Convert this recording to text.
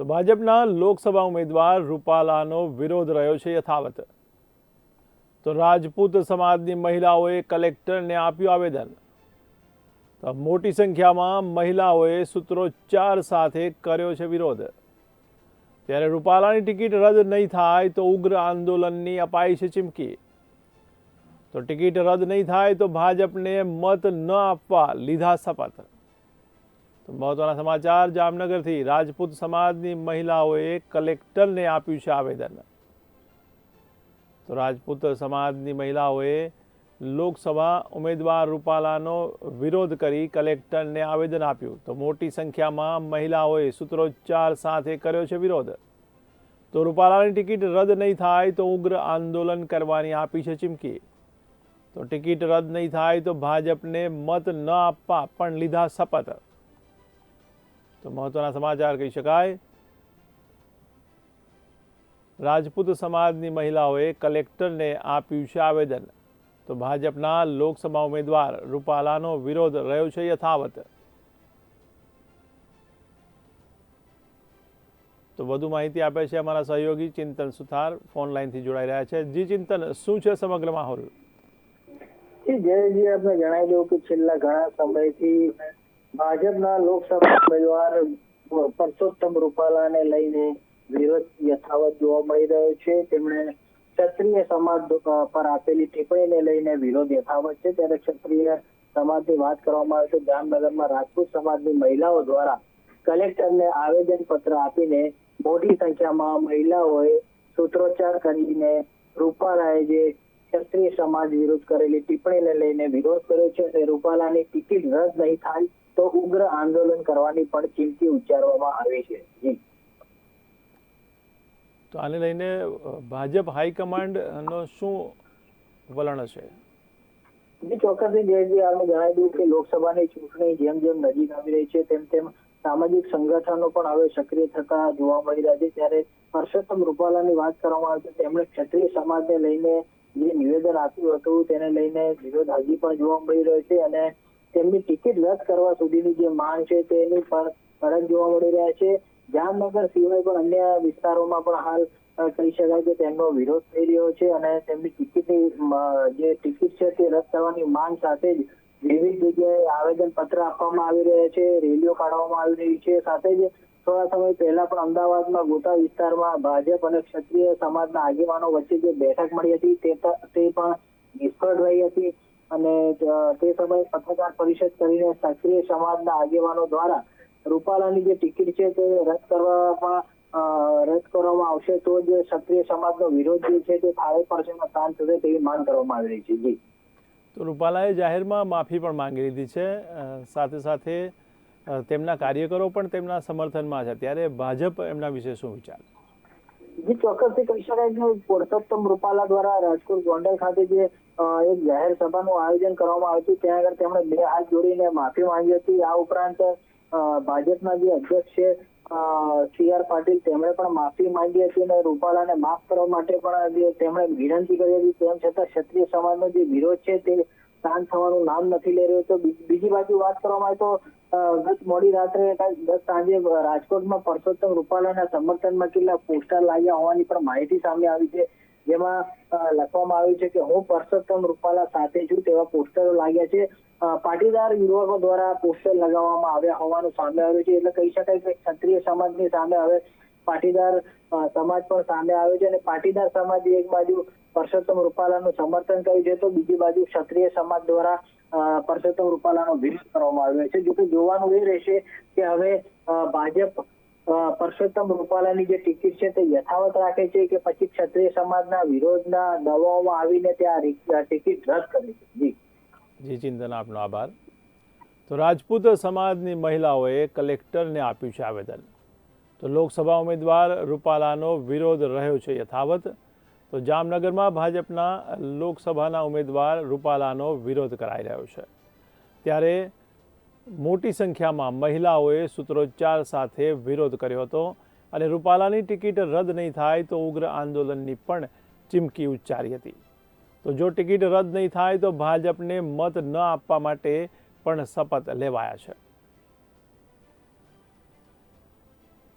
તો ભાજપના લોકસભા ઉમેદવાર રૂપાલાનો વિરોધ રહ્યો છે યથાવત. તો રાજપૂત સમાજની મહિલાઓએ કલેક્ટરને આપ્યું આવેદન. તો મોટી સંખ્યામાં મહિલાઓએ સૂત્રોચ્ચાર સાથે કર્યો છે વિરોધ. ત્યારે રૂપાલાની ટિકિટ રદ નહીં થાય તો ઉગ્ર આંદોલનની અપાઈ છે ચીમકી. તો ટિકિટ રદ નહીં થાય તો ભાજપને મત ન આપવા લીધા શપથ. મહત્વના સમાચાર, જામનગરથી રાજપૂત સમાજની મહિલાઓએ કલેક્ટરને આપ્યું છે આવેદન. તો રાજપૂત સમાજની મહિલાઓએ લોકસભા ઉમેદવાર રૂપાલાનો વિરોધ કરી કલેક્ટરને આવેદન આપ્યું. તો મોટી સંખ્યામાં મહિલાઓએ સૂત્રોચ્ચાર સાથે કર્યો છે વિરોધ. તો રૂપાલાની ટિકિટ રદ નહીં થાય તો ઉગ્ર આંદોલન કરવાની આપી છે ચીમકી. તો ટિકિટ રદ નહીં થાય તો ભાજપને મત ન આપવા પણ લીધા શપથ. તો મહત્વના સમાચાર કહી શકાય. રાજપૂત સમાજની મહિલાઓએ કલેક્ટરને આપ્યું છે આવેદન. તો ભાજપના લોકસભા ઉમેદવાર રૂપાલાનો વિરોધ રહ્યો છે યથાવત. તો વધુ માહિતી આપે છે અમારા સહયોગી ચિંતન સુથાર ફોન લાઈનથી જોડાઈ રહ્યા છે. જી ચિંતન, શું છે સમગ્ર માહોલ? જયજી આપણે જણાવી દઉં કે છેલ્લા ઘણા સમયથી ભાજપના લોકસભા ઉમેદવાર પરસોત્તમ રૂપાલાને લઈને વિરોધ યથાવત જોવા મળી રહ્યો છે. તેમણે ક્ષત્રિય સમાજ પર આપેલી ટિપ્પણીને લઈને વિરોધ યથાવત છે. ત્યારે ક્ષત્રિય સમાજની વાત કરવામાં આવે તો જામનગરમાં રાજપૂત સમાજની મહિલાઓ દ્વારા કલેક્ટરને આવેદન પત્ર આપીને મોટી સંખ્યામાં મહિલાઓએ સૂત્રોચ્ચાર કરીને રૂપાલાએ જે ક્ષત્રિય સમાજ વિરુદ્ધ કરેલી ટિપ્પણીને લઈને વિરોધ કર્યો છે અને રૂપાલાની ટિકિટ રદ નહીં થાય તો ઉગ્ર આંદોલન કરવાની પણ ચીમકી ઉચ્ચારવામાં આવી છે. જી. તો આને લઈને ભાજપ હાઈકમાન્ડ નો શું વલણ છે જી ચોક્કસથી જયજી આપણે જણાવી દઉં કે લોકસભાની ચૂંટણી જેમ જેમ નજીક આવી રહી છે તેમ તેમ સામાજિક સંગઠનો પણ હવે સક્રિય થતા જોવા મળી રહ્યા છે. ત્યારે પરસોત્તમ રૂપાલાની વાત કરવામાં આવે તો તેમણે ક્ષત્રિય સમાજને લઈને જે નિવેદન આપ્યું હતું તેને લઈને વિરોધ હજી પણ જોવા મળી રહ્યો છે અને તેમની ટિકિટ રદ કરવા સુધીની જે માંગ છે તેની પણ ફરજ જોવા મળી રહ્યા છે. જામનગર સિવાય પણ અન્ય વિસ્તારોમાં પણ હાલ કહી શકાય કે તેમનો વિરોધ થઈ રહ્યો છે અને તેમની ટિકિટની જે ટિકિટ છે તે રદ કરવાની માંગ સાથે જ વિવિધ જગ્યાએ આવેદન પત્ર આપવામાં આવી રહ્યા છે, રેલીઓ કાઢવામાં આવી રહી છે. સાથે જ થોડા સમય પહેલા પણ અમદાવાદમાં ગોતા વિસ્તારમાં ભાજપ અને ક્ષત્રિય સમાજના આગેવાનો વચ્ચે જે બેઠક મળી હતી તે પણ નિષ્ફળ રહી હતી. અને તે સમયે પત્રકાર પરિષદ કરીને ક્ષત્રિય સમાજના આગેવાનો દ્વારા રૂપાલાની જે ટિકિટ છે તે રદ કરવામાં રદ કરવામાં આવશે, તો જ ક્ષત્રિય સમાજનો વિરોધ જે છે તે થાળે પડશે શાંત થશે તેવી માંગ કરવામાં આવી રહી છે. જી. તો રૂપાલાએ જાહેરમાં માફી પણ માંગી લીધી છે. સાથે સાથે તેમના કાર્યકરો પણ તેમના સમર્થનમાં છે. ત્યારે ભાજપ એમના વિશે શું વિચાર? જી ચોક્કસથી કહી શકાય કે પુરુષોત્તમ રૂપાલા દ્વારા રાજકોટ ગોંડલ ખાતે જે એક જાહેર સભાનું આયોજન કરવામાં આવ્યું ત્યાં આગળ તેમણે બે હાથ જોડીને માફી માંગી હતી. આ ઉપરાંત ભાજપના જે અધ્યક્ષ છે સી આર પાટીલ, તેમણે પણ માફી માંગી હતી અને રૂપાલાને માફ કરવા માટે પણ તેમણે વિનંતી કરી હતી. તેમ છતાં ક્ષત્રિય સમાજનો જે વિરોધ છે તે શાંત થવાનું નામ નથી લઈ રહ્યો. તો બીજી બાજુ વાત કરવામાં આવે તો ગત મોડી રાત્રે દસ સાંજે રાજકોટમાં પરસોત્તમ રૂપાલાના સમર્થનમાં કેટલા પોસ્ટર લાગ્યા હોવાની પણ માહિતી સામે આવી છે. જેમાં લખવામાં આવ્યું છે કે હું પરસોત્તમ રૂપાલા સાથે છું તેવા પોસ્ટરો લાગ્યા છે. પાટીદાર યુવકો દ્વારા પોસ્ટર લગાવવામાં આવ્યા હોવાનું સામે આવ્યું છે. એટલે કહી શકાય કે ક્ષત્રિય સમાજની સામે હવે પાટીદાર સમાજ પણ સામે આવ્યો છે અને પાટીદાર સમાજ એક બાજુ પરસોત્તમ રૂપાલાનું સમર્થન કર્યું છે, તો બીજી બાજુ ક્ષત્રિય સમાજ દ્વારા પરસોત્તમ રૂપાલાનો વિરોધ કરવામાં આવ્યો છે. જોકે જોવાનું એ રહેશે કે હવે ભાજપ પરસોત્તમ રૂપાલાની જે ટિકિટ છે તે યથાવત રાખે છે કે પછી ક્ષત્રિય સમાજના વિરોધના દવાઓમાં આવીને તે આ ટિકિટ રદ કરે છે જી. જી, ચિંતન, આપનો આભાર. તો રાજપૂત સમાજની મહિલાઓએ કલેક્ટરને આપ્યું છે આવેદન. તો લોકસભા ઉમેદવાર રૂપાલાનો વિરોધ રહ્યો છે યથાવત. તો જામનગરમાં ભાજપના લોકસભાના ઉમેદવાર રૂપાલાનો વિરોધ કરાઈ રહ્યો છે. ત્યારે મોટી સંખ્યામાં મહિલાઓએ સૂત્રોચ્ચાર સાથે વિરોધ કર્યો હતો અને રૂપાલાની ટિકિટ રદ નહીં થાય તો ઉગ્ર આંદોલનની પણ ચીમકી ઉચ્ચારી હતી. તો જો ટિકિટ રદ નહીં થાય તો ભાજપને મત ન આપવા માટે પણ શપથ લેવાયા છે.